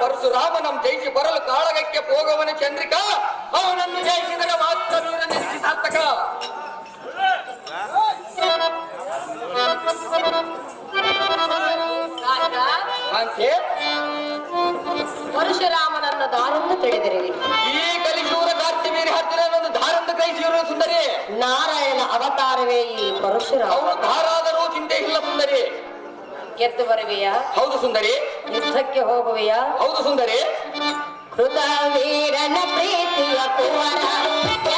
ಪರಶುರಾಮನಂ ಜಯಿಸಿ ಬರಲು ಕಾಳಗಕ್ಕೆ ಹೋಗವನು ಚಂದ್ರಿಕಾ. ಅವನನ್ನು ಜಯಿಸಿದರೆ ಮಾತ್ರ ವೀರ ಸಾರ್ಥಕ. ಪರಶುರಾಮನನ್ನ ದಾರನ್ನು ತಿಳಿದಿರಿ ಈ ಕಲಿಶೂರ ಕಾರ್ತಿವೀರಿ ಹತ್ತಿರ ಒಂದು ದಾರಂದು ಕೈಸಿರುವ ಸುಂದರಿ. ನಾರಾಯಣ ಅವತಾರವೇ ಈ ಪರಶುರಾಮ. ಅವನು ಧಾರಾದರೂ ಚಿಂತೆ ಇಲ್ಲ ಸುಂದರಿ. ಗೆದ್ದು ಬರುವೆಯ? ಹೌದು ಸುಂದರಿ. ಯುದ್ಧಕ್ಕೆ ಹೋಗುವೆಯ? ಹೌದು ಸುಂದರಿ. ಕೃತ ವೀರನ ಪ್ರೀತಿಯ ಕುವರ.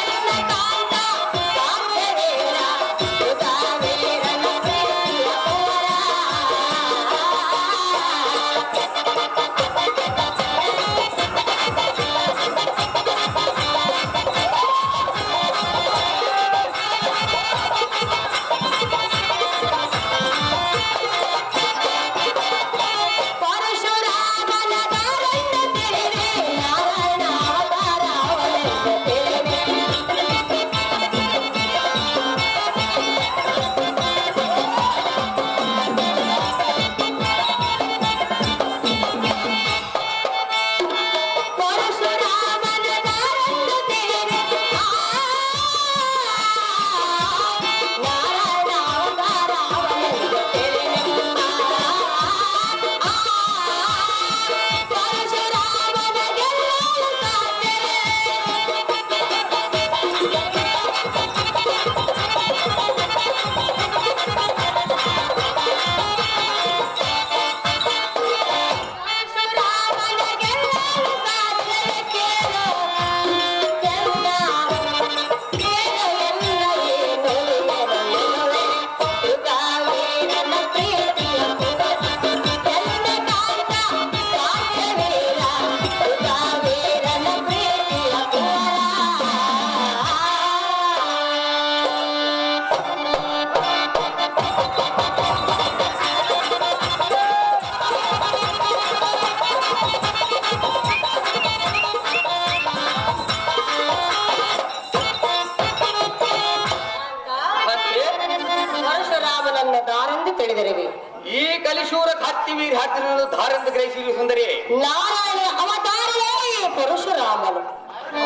ಈ ಕಲಿಶೂರ ಕಾರ್ತಿವೀರಿ ಹತ್ತಿರ ಧಾರಂತ ಗ್ರಹಿಸಿರು ಸುಂದರಿ ನಾರಾಯಣ ಅವತಾರವೇ ಈ ಪರಶುರಾಮನು.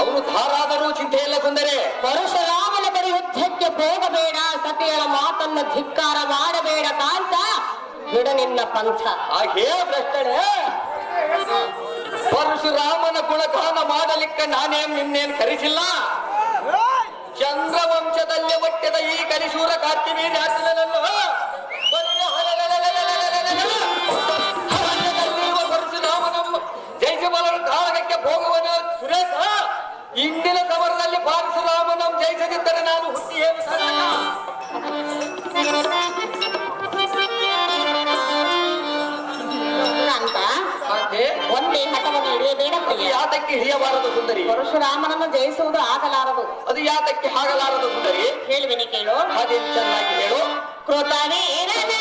ಅವನು ಧಾರಾದರೂ ಚಿಂತೆ ಇಲ್ಲ ಸುಂದರಿ. ಪರಶುರಾಮನ ಬಳಿ ಯುದ್ಧಕ್ಕೆ ಹೋಗಬೇಡ ಸತಿಯರ ಮಾತನ್ನ ಧಿಕ್ಕಾರ ಮಾಡಬೇಡ ಕಾಂತ. ಬಿಡ ನಿನ್ನ ಪಂಥ. ಹಾಗೇ ಭ್ರಷ್ಟಳೆ ಪರಶುರಾಮನ ಗುಣಗಾನ ಮಾಡಲಿಕ್ಕೆ ನಾನೇನ್ ನಿನ್ನೇನ್ ಕರೆಸಿಲ್ಲ. ಚಂದ್ರವಂಶದಲ್ಲಿ ಒಟ್ಟದ ಈ ಕಲಿಶೂರ ಕಾರ್ತಿವೀರ್ಯ ಜಯಿಸದಿದ್ದರೆ ನಾನು ಹುಟ್ಟಿ ಏನು ಸಾಧಕ? ಅಂತ. ಕಾಂತೆ, ಒಂದೇ ಹಠವನ್ನು ಹಿಡಿಯಬೇಡ ಅದು ಯಾತಕ್ಕೆ ಹಿಡಿಯಬಾರದು ಸುಂದರಿ? ಪರಶುರಾಮನನ್ನು ಜಯಿಸುವುದು ಆಗಲಾರದು. ಅದು ಯಾತಕ್ಕೆ ಆಗಲಾರದು ಸುಂದರಿ? ಹೇಳುವಿನಿ ಕೇಳು. ಹಾಗೆ ಚೆನ್ನಾಗಿ ಹೇಳು. ಕೃತವೀರನ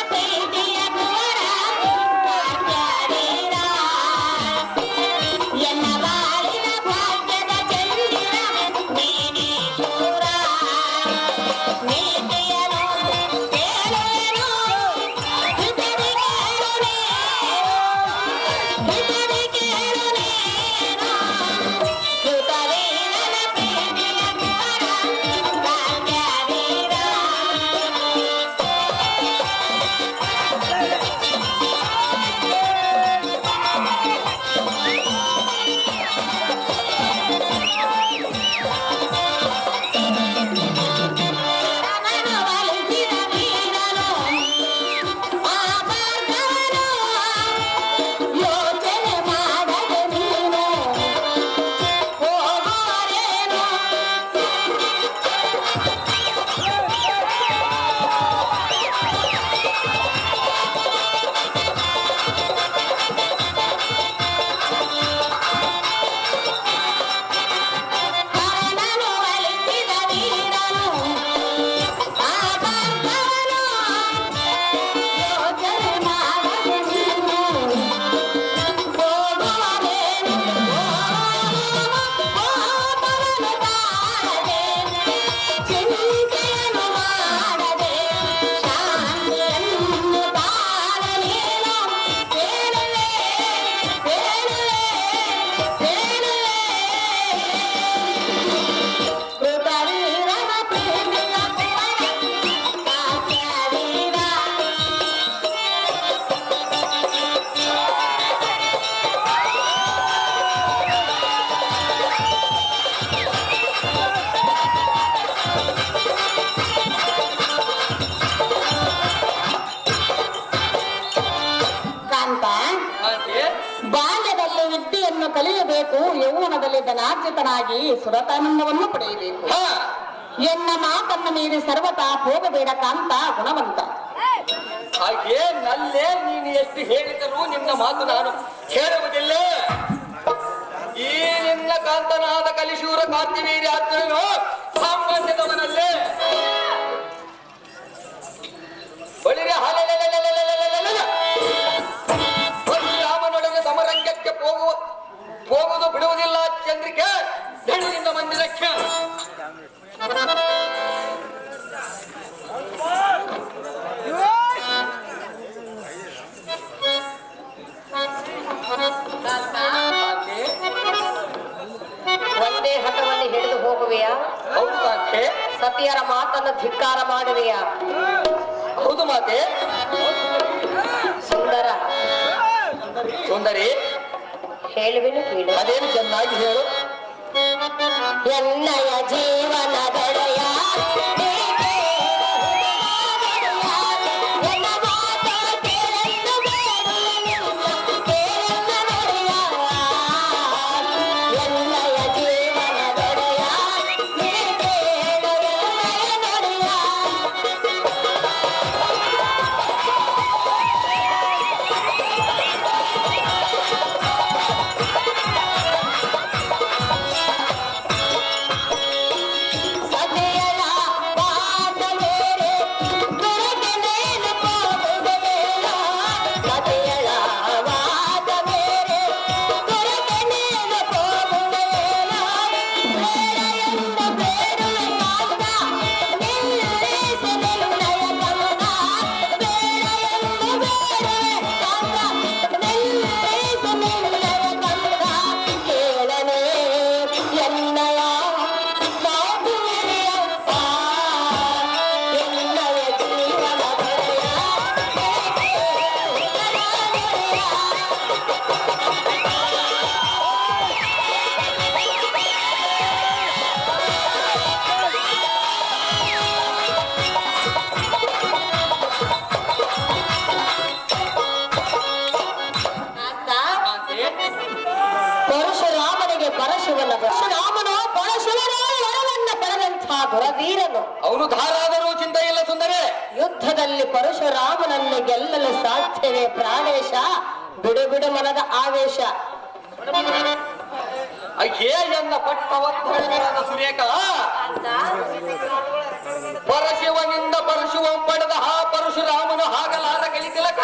ಬಾಲ್ಯದಲ್ಲಿ ವಿದ್ಯೆಯನ್ನು ಕಲಿಯಬೇಕು ಯೌವನದಲ್ಲಿ ಧನಾರ್ಜಿತನಾಗಿ ಸುರತಾನಂದವನ್ನು ಪಡೆಯಬೇಕು. ಎನ್ನ ಮಾತನ್ನು ಮೀರಿ ಸರ್ವತಾ ಹೋಗಬೇಡ ಕಾಂತ ಗುಣವಂತ. ನಲ್ಲೇ ನೀನು ಎಷ್ಟು ಹೇಳಿದರೂ ನಿನ್ನ ಮಾತು ನಾನು ಕೇಳುವುದಿಲ್ಲ. ಈ ನಿನ್ನ ಕಾಂತನಾದ ಕಲಿಶೂರ ಕಾಂತಿವೀರಿ ಆದ್ಮೇಲೆ ಸಾಮಾನ್ಯದವನಲ್ಲೇ ಬಳಿರೆ ಹಾಲೆ ಹೋಗುವುದು ಬಿಡುವುದಿಲ್ಲ ಚಂದ್ರಿಕೆ. ನಿನ್ನ ಮಂದಿರಕ್ಕೆ. ಒಂದೇ ಹಠವನ್ನು ಹಿಡಿದು ಹೋಗುವೆಯಾ? ಹೌದು ಮಾತೆ. ಸತಿಯರ ಮಾತನ್ನು ಧಿಕ್ಕಾರ ಮಾಡುವೆಯಾ? ಹೌದು ಮಾತೆ. ಸುಂದರ. ಸುಂದರಿ. ಹೇಳುವೆನು ಕೇಳು. ಅದೇನು ಚೆನ್ನಾಗಿ ಹೇಳು. ಎನ್ನಯ ಜೀವನ ದೊರೆಯ Bye. ಪಡೆದಂಥ ದುರವೀರನು ಅವನು ಧಾರಾದರೂ ಚಿಂತೆ ಇಲ್ಲ ಸುಂದರೆ. ಯುದ್ಧದಲ್ಲಿ ಪರಶುರಾಮನನ್ನು ಗೆಲ್ಲಲು ಸಾಧ್ಯವೇ ಪ್ರಾಣೇಶ ಬಿಡು ಬಿಡು ಮನದ ಆವೇಶ. ಅಯ್ಯೇ ಎನ್ನ ಪಟ್ಟವತ್ತರ ಸುರೇಖ. ಪರಶಿವನಿಂದ ಪರಶುವಂ ಪಡೆದ ಹಾ ಪರಶುರಾಮನು ಹಾಗಲಾರ ಕಲಿತಿಲಕ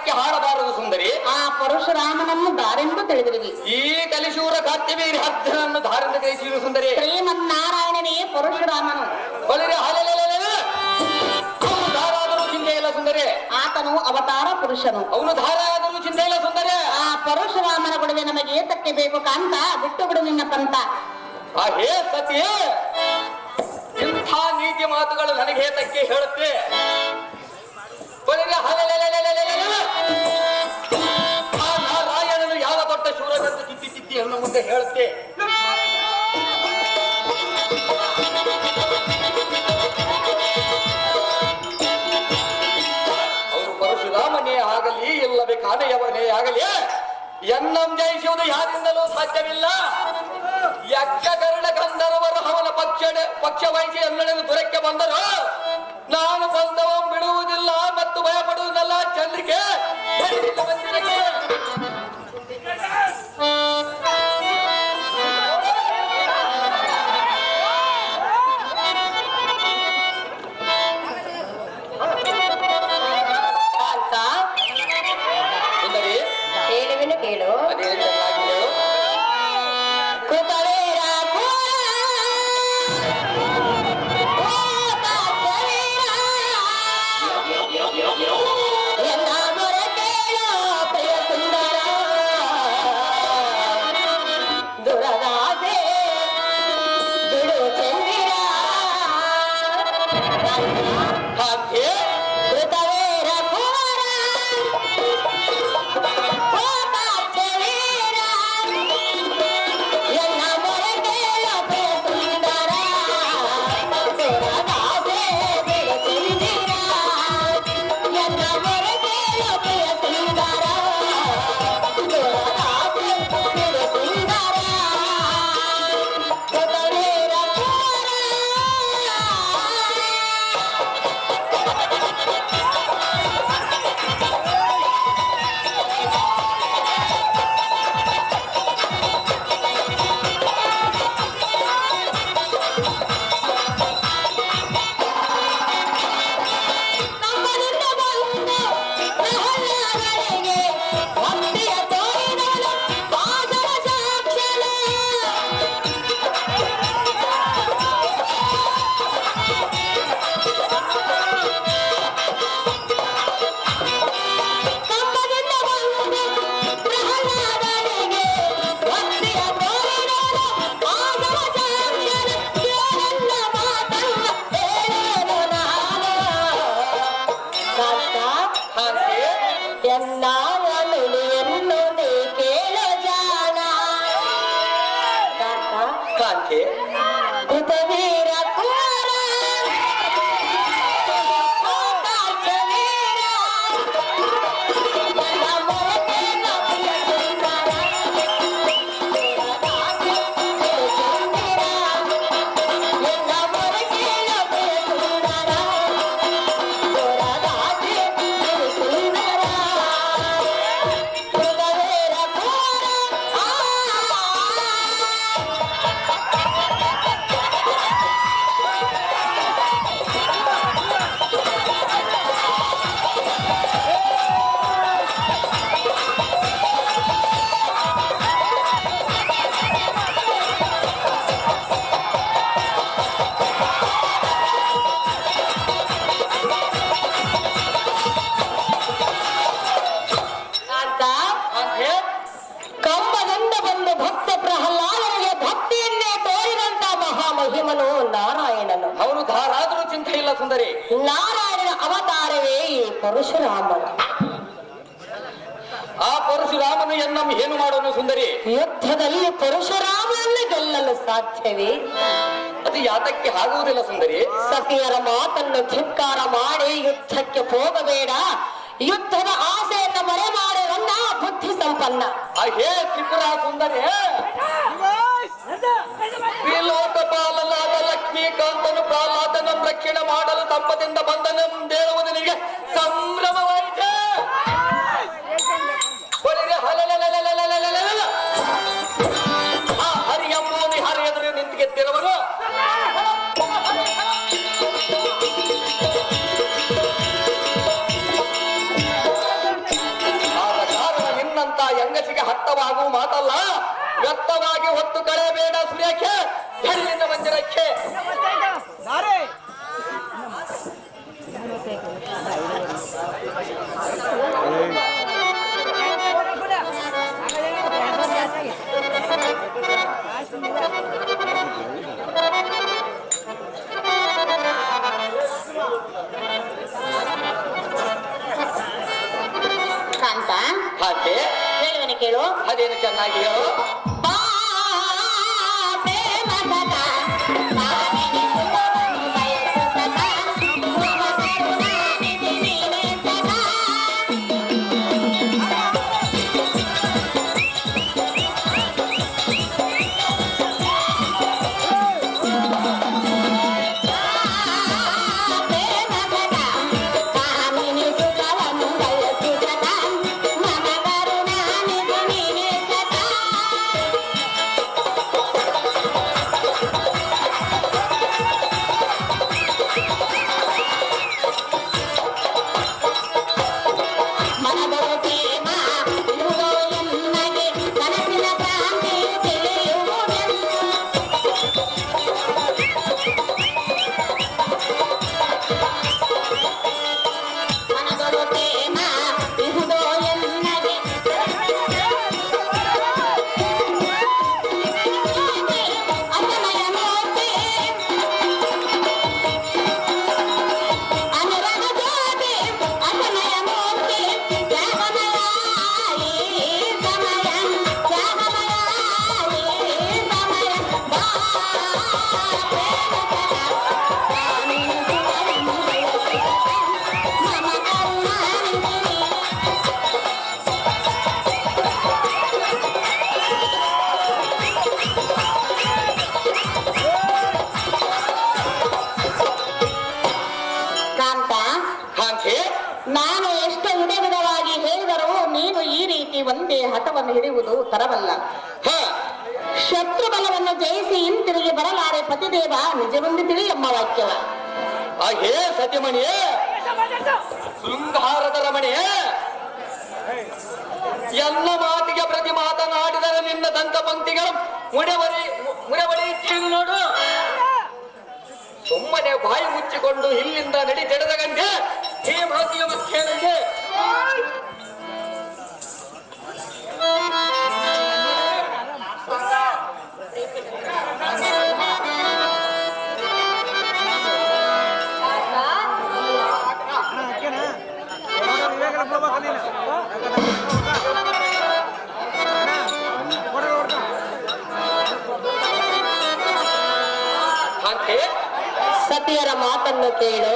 ಯಾತಕ್ಕೆ ಹಾಡಬಾರದು ಸುಂದರಿ. ಆ ಪರಶುರಾಮನನ್ನು ದಾರೆಂದು ತಿಳಿದಿರುವಿ. ಈ ಕಲಿಶೂರ ಕಾತ್ಯವೇರಿ ಹದ್ದನನ್ನು ಧಾರಿಂದ ಕೈಸಿರು ಸುಂದರಿ. ಶ್ರೀಮನ್ನಾರಾಯಣನೇ ಪರಶುರಾಮನು. ಬಳಿರೆ ಹಾಲೆಲೆಲೆಲೆಲೆ. ಅವನು ಧಾರ ಆದರೂ ಚಿಂತೆ ಇಲ್ಲ ಸುಂದರಿ. ಆತನು ಅವತಾರ ಪುರುಷನು. ಅವನು ಧಾರಾದರೂ ಚಿಂತೆ ಇಲ್ಲ ಸುಂದರಿ. ಆ ಪರಶುರಾಮನ ಗುಡುವೆ ನಮಗೆ ಏತಕ್ಕೆ ಬೇಕು ಕಾಂತ? ಬಿಟ್ಟು ಬಿಡು ನಿನ್ನ ಪಂತ ಆ ಹೇ ಸತಿ ಇಂಥ ನೀತಿ ಮಾತುಗಳು ನನಗೆ ಏತಕ್ಕೆ ಹೇಳುತ್ತೆ? ಬಳಿರೆ ಹಾಲೆಲೆಲೆಲೆಲೆಲೆಲೆ. ಮುಂದೆ ಹೇಳುತ್ತೆ ಅವರು ಪರಶುರಾಮನೇ ಆಗಲಿ, ಇಲ್ಲವೇ ಕಾನೆಯವನೇ ಆಗಲಿ, ಎನ್ನಂ ಜಯಿಸುವುದು ಯಾರಿಂದಲೂ ಸಾಧ್ಯವಿಲ್ಲ. ಯಕ್ಷಕರ್ಣ ಗಂಧರ್ವರು ಅವನ ಪಕ್ಷ ಪಕ್ಷ ವಹಿಸಿ ಎಲ್ಲೆಡೆದು ದೊರಕ್ಕೆ ಬಂದರು. ನಾನು ಬಂದವ ಆ ಪರಶುರಾಮನು ಎನ್ನಂ ಏನು ಮಾಡೋನು ಸುಂದರಿ? ಯುದ್ಧದಲ್ಲಿ ಪರಶುರಾಮನನ್ನು ಗೆಲ್ಲಲು ಸಾಧ್ಯವೇ? ಅದು ಯಾತಕ್ಕೆ ಆಗುವುದಿಲ್ಲ ಸುಂದರಿ? ಸತಿಯರ ಮಾತನ್ನು ಧಿಕ್ಕಾರ ಮಾಡಿ ಯುದ್ಧಕ್ಕೆ ಹೋಗಬೇಡ. ಯುದ್ಧದ ನನ್ನ ಬನ್ನ ಅಹೇ ತ್ರಿಪುರ ಸುಂದರಿ ತ್ರಿಲೋಕ ಪಾಲನಾದ ಲಕ್ಷ್ಮೀಕಾಂತನು ಪಾಲಾದನ ರಕ್ಷಣೆ ಮಾಡಲು ತಪ್ಪದಿಂದ ಬಂದನೆಂದೇಳುವುದು ನಿನಗೆ ಸಂಭ್ರಮವಾಯಿತು. ವ್ಯರ್ಥವಾಗುವ ಮಾತಲ್ಲ. ವ್ಯಕ್ತವಾಗಿ ಹೊತ್ತು ಕಳೆಯಬೇಡ ಸೂರ್ಯಕ್ಕೆ ಹೆಣ್ಣಿನ ಮಂದಿರಕ್ಕೆ ಏ ಸತಿಮಣಿಯೇ. ಶೃಂಗಾರದ ರಮಣಿಯೇ. ಎಲ್ಲ ಮಾತಿಗೆ ಪ್ರತಿ ಮಾತನಾಡಿದರೆ ನಿನ್ನ ದಂತ ಪಂಕ್ತಿಗಳು ಮುಡವರಿ ಮುಡವಳಿ ನೋಡು. ಸುಮ್ಮನೆ ಬಾಯಿ ಮುಚ್ಚಿಕೊಂಡು ಇಲ್ಲಿಂದ ನಡಿ ತೆಡೆದ ಗಂಟೆ ಈ ಮಾತಿಯ ಮುಖ್ಯ ಮಾತನ್ನು ಕೇಳು